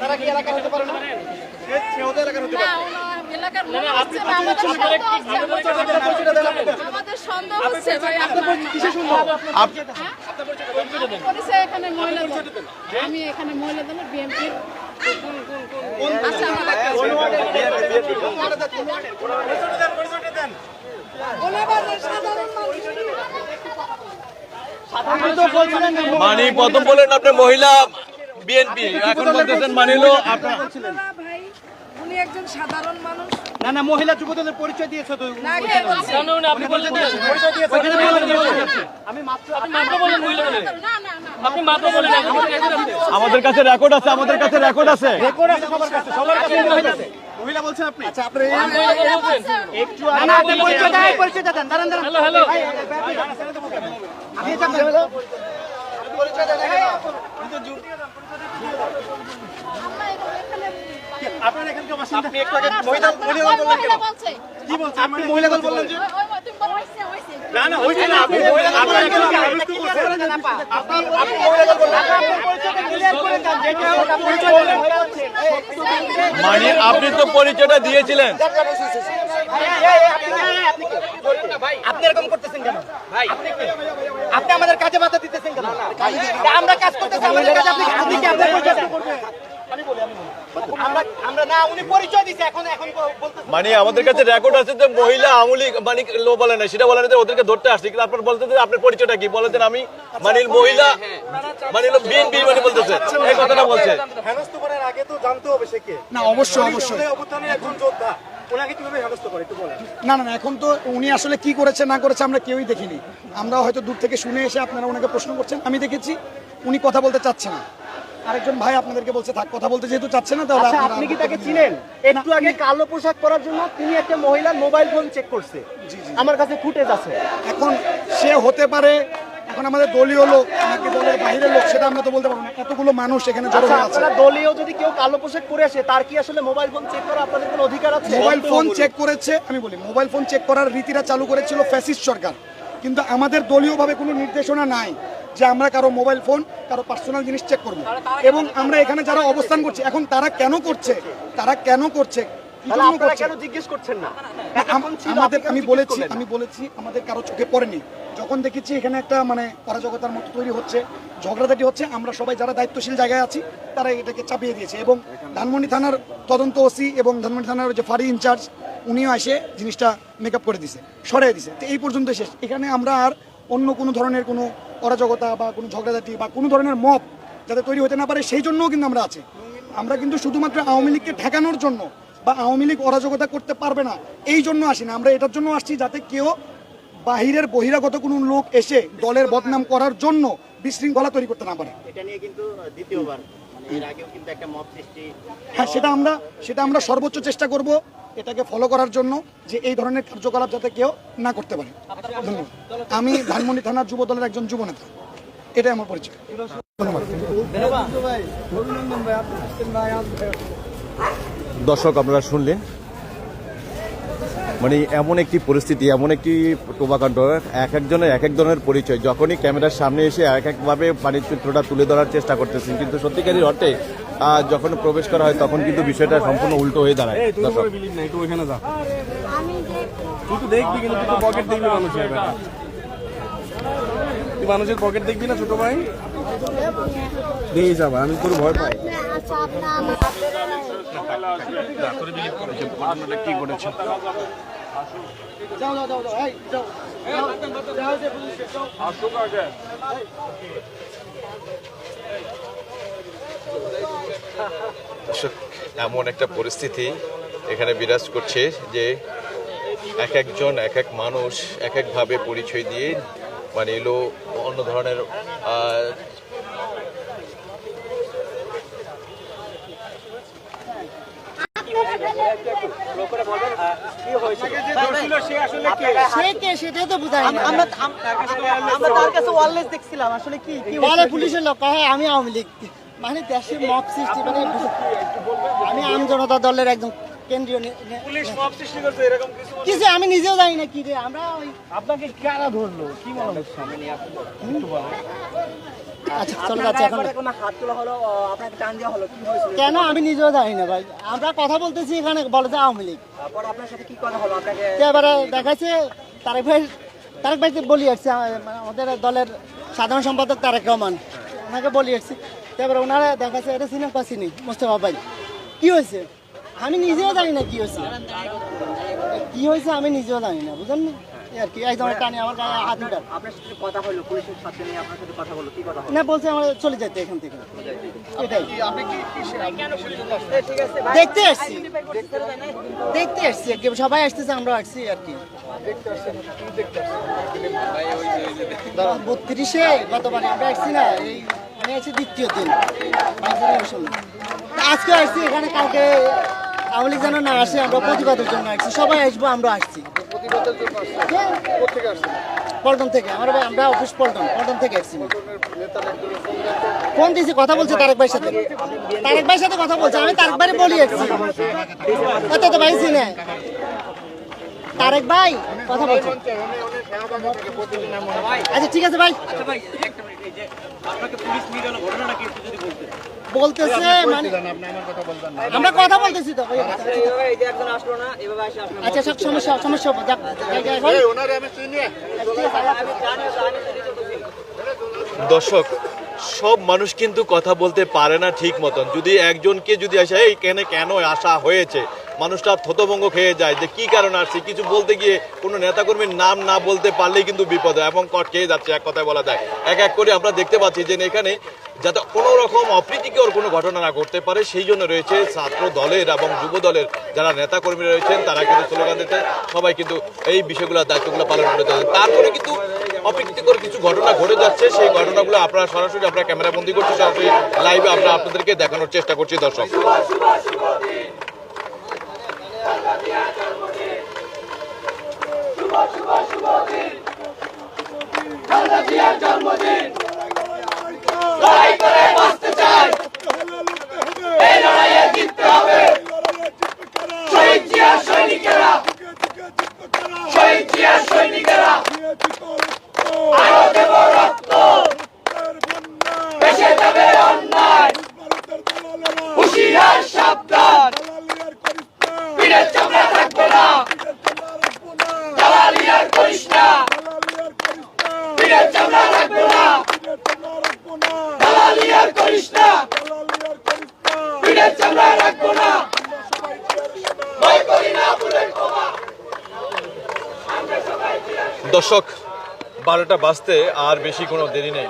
তারা কি এলাকা হতে পারে না সে- ওদের এলাকার হতে পারে মনে আমাদের সন্দেহ হচ্ছে। সন্দেহ ভাই আপনার পুলিশে এখানে মহিলা। আমি এখানে মহিলা দলের বিএনপির আচ্ছা আমার মানে প্রথম বলেন আপনি মহিলা বিএনপি এখন বলতেছেন মানিলো আপনার উনি একজন সাধারণ মানুষ। না না মহিলা যুবদলের পরিচয় দিয়েছে তো না কে বলছে? উনি পরিচয় দিয়েছে। পরিচয় দিয়েছে মহিলা পরিচয় দিয়েছে। মাত্র না না না। আমাদের কাছে রেকর্ড আছে আমাদের কাছে রেকর্ড আছে। রেকর্ড আছে সবার কাছে সবার কাছে মহিলা বলছেন আপনি? আচ্ছা আপনি একটু না না আপনি পরিচয় দেন পরিচয় দেন দাঁড়ান দাঁড়ান। Hello hello. আপনি যাবেন পরিচয় দেন আপনার এখানকার বাসিন্দা। আপনি একটু আগে মহিলা মহিলা বললেন কি বলছেন? আপনি মহিলা দল বললেন যে না না না আপনি আপনার আপনি মানে আপনি তো পরিচয়টা দিয়েছিলেন আপনি এরকম করতেছেন কেন আপনি আমাদের কাজে বাধা দিতেছেন কেন আমরা কাজ করতেছি আমাদের কাজে আপনি আপনি কি আপনার পরিচয় মানে আমাদের কাছে রেকর্ড আছে যে মহিলা আমলি মানে লো বলে না সেটা বলে না ওদেরকে ধরতে আসছে কিন্তু আপনার বলতে আপনার পরিচয়টা কি? বলেছেন আমি মানে মহিলা মানে বিএনপি মানে বলতেছে এই কথাটা বলছে। হেনস্থ করার আগে তো জানতে হবে সে কে। না অবশ্যই অবশ্যই। একজন যোদ্ধা না না এখন তো উনি আসলে কি করেছে না করেছে আমরা কেউই দেখিনি। আমরা হয়তো দূর থেকে শুনে এসে আপনারা ওনাকে প্রশ্ন করছেন আমি দেখেছি উনি কথা বলতে চাচ্ছে না। আরেকজন ভাই আপনাদেরকে বলছে থাক কথা বলতে যেহেতু চাচ্ছে না তাহলে আচ্ছা আপনি কি তাকে চিনেন? একটু আগে কালো পোশাক পরার জন্য তিনি একটা মহিলার মোবাইল ফোন চেক করছে। আমার কাছে ফুটেজ আছে। এখন সে হতে পারে এখন আমাদের দলীয় লোক নাকি দলের বাইরের লোক সেটা আমরা তো বলতে পারব না। এতগুলো মানুষ এখানে জড়ো আচ্ছা হয়ে আছে। আপনারা দলীয় যদি কেউ কালো পোশাক পরে আসে তার কি আসলে মোবাইল ফোন চেক করা আপনাদের কোনো অধিকার আছে? মোবাইল ফোন চেক করেছে আমি বলি মোবাইল ফোন চেক করার রীতিটা চালু করেছিল ফ্যাসিস্ট সরকার। কিন্তু আমাদের দলীয়ভাবে কোনো নির্দেশনা নাই। যে আমরা কারও মোবাইল ফোন কারও পার্সোনাল জিনিস চেক করব। এবং আমরা এখানে যারা অবস্থান করছি এখন তারা কেন করছে? তারা কেন করছে? না? আম- আমাদের বলেছি আমি বলেছি আমাদের কারও চোখে পড়েনি। যখন দেখেছি এখানে একটা মানে অরাজকতার মতো তৈরি হচ্ছে ঝগড়াঝাটি হচ্ছে আমরা সবাই যারা দায়িত্বশীল জায়গায় আছি তারা এটাকে চাপিয়ে দিয়েছে। এবং ধানমন্ডি থানার তদন্ত ওসি এবং ধানমন্ডি থানার যে ফাঁড়ি ইনচার্জ উনিও এসে জিনিসটা মেকআপ করে দিছে সরাই দিছে তো এই পর্যন্ত শেষ। এখানে আমরা আর অন্য কোনো ধরনের কোনো অরাজকতা বা কোনো ঝগড়াঝাটি বা কোনো ধরনের মপ যাতে তৈরি হতে না পারে সেই জন্যও কিন্তু আমরা আছি। আমরা কিন্তু শুধুমাত্র আওয়ামী লীগকে ঠেকানোর জন্য বা আওয়ামী লীগ অরাজকতা করতে পারবে না এই জন্য আসি না। আমরা এটার জন্য আসছি যাতে কেউ বাহিরের বহিরাগত কোনো লোক এসে দলের বদনাম করার জন্য বিশৃঙ্খলা তৈরি করতে না পারে। এটা নিয়ে কিন্তু দ্বিতীয়বার মানে হ্যাঁ সেটা আমরা সেটা আমরা সর্বোচ্চ চেষ্টা করব। এটাকে ফলো করার জন্য যে এই ধরনের কার্যকলাপ যাতে কেউ না করতে পারে। ধন্যবাদ। আমি ধানমন্ডি থানার যুব দলের একজন যুব নেতা। এটাই আমার পরিচয়। দর্শক, আপনারা শুনলেন। মানে এমন একটি পরিস্থিতি, এমন একটি টোবাকাণ্ড এক একজনের, এক এক ধরনের পরিচয়। যখনই ক্যামেরার সামনে এসে এক একভাবে মানে চিত্রটা তুলে ধরার চেষ্টা করতেছেন, কিন্তু সত্যিকারই অর্থে যখন প্রবেশ করা হয় তখন কিন্তু বিষয়টা সম্পূর্ণ উল্টো হয়ে দাঁড়ায়। দর্শক। তুই তো দেখবি কিন্তু পকেট দেখবি মানুষের বেটা। তুই মানুষের পকেট দেখবি না ছোট ভাই? দেখি যাবা আমি তোর ভয় পাই। কি করেছে এমন একটা পরিস্থিতি এখানে বিরাজ করছে যে এক একজন এক এক মানুষ এক একভাবে পরিচয় দিয়ে মানে এলো অন্য ধরনের আহ, সে কে সেটাই তো বুঝাই না। আমরা আমরা তার কাছে ওয়ারলেস দেখছিলাম আসলে কি কি বলে পুলিশের লোক হ্যাঁ আমি আওয়ামী লীগ মানে দেশে মব সৃষ্টি মানে আমি আম জনতা দলের একজন কেন্দ্রীয় কিছু আমি নিজেও জানি না কি রে আমরা ওই আপনাকে কারা ধরলো? কি মনে হচ্ছে? আচ্ছা এখন কোনো আমি নিজেও জানি না ভাই। আমরা কথা বলতেছি এখানে বলে যে আওয়ামী লীগ। এবারে দেখাচ্ছে তারেক ভাই তারেক ভাইকে বলি আসছে মানে আমাদের দলের সাধারণ সম্পাদক তারেক রহমান। ওনাকে বলি আসছি। তো এবারে ওনারা দেখাচ্ছে এটা সিনেমা পাচ্ছিনি মোস্তফা ভাই। কি হয়েছে? আমি নিজেও জানি না কি হয়েছে। কি হয়েছে আমি নিজেও জানি না বুঝলেন না? আর কি টানি আমার গায়ে হাত উঠার আপনার সাথে কথা হলো পুলিশের সাথে নিয়ে আপনার সাথে কথা হলো কি কথা না বলছে আমরা চলে যেতে এখান থেকে। এটাই। ঠিক আছে ভাই। দেখতে আসছি। দেখতে আসছি আর কি সবাই আসতেছে আমরা আসছি আর কি। বত্রিশে গতবার আমরা আসছি না এই আমি আছি দ্বিতীয় দিন। আজকে আসছি এখানে কালকে আওয়ামী লীগ যেন না আসে আমরা প্রতিবাদের জন্য আসছি। সবাই আসব আমরা আসছি। হ্যাঁ। পল্টন থেকে। আমরা আমরা অফিস পল্টন পল্টন থেকে আসছি। ফোন দিয়েছি কথা বলছে তারেক ভাইয়ের সাথে। তারেক ভাইয়ের সাথে কথা বলছে আমি তারেক ভাই বলি আসছি কত তো ভাই চিনে। তারেক ভাই কথা বলছে। আচ্ছা ঠিক আছে ভাই। বলতেছে মানে আমরা কথা বলতেছি তো ভাই। এইভাবে এই যে একজন আসলো না এভাবে আসে আপনার আচ্ছা সব সমস্যা সমস্যা দর্শক সব মানুষ কিন্তু কথা বলতে পারে না ঠিক মতন। যদি একজনকে যদি আসে এই কেন কেন আসা হয়েছে? মানুষটা থতভঙ্গ খেয়ে যায় যে কি কারণে আসছে? কিছু বলতে গিয়ে কোনো নেতাকর্মীর নাম না বলতে পারলেই কিন্তু বিপদ হয়। এবং কট খেয়ে যাচ্ছে, এক কথায় বলা যায়। এক এক করে আমরা দেখতে পাচ্ছি যে এখানে যাতে কোনো রকম অপ্রীতিকর কোনো ঘটনা না ঘটতে পারে, সেই জন্য রয়েছে ছাত্র দলের এবং যুব দলের যারা নেতাকর্মীরা রয়েছেন, তারা কিন্তু স্লোগান দিতে সবাই কিন্তু এই বিষয়গুলো দায়িত্বগুলো পালন করে যাচ্ছে তারপরে কিন্তু অপ্রীতিকর কিছু ঘটনা ঘটে যাচ্ছে। সেই ঘটনাগুলো আপনারা সরাসরি আপনারা ক্যামেরা বন্দি করছি, সরাসরি লাইভে আমরা আপনাদেরকে দেখানোর চেষ্টা করছি, দর্শক। জন্মদিন। দর্শক বারোটা বাজতে আর বেশি কোনো দেরি নেই।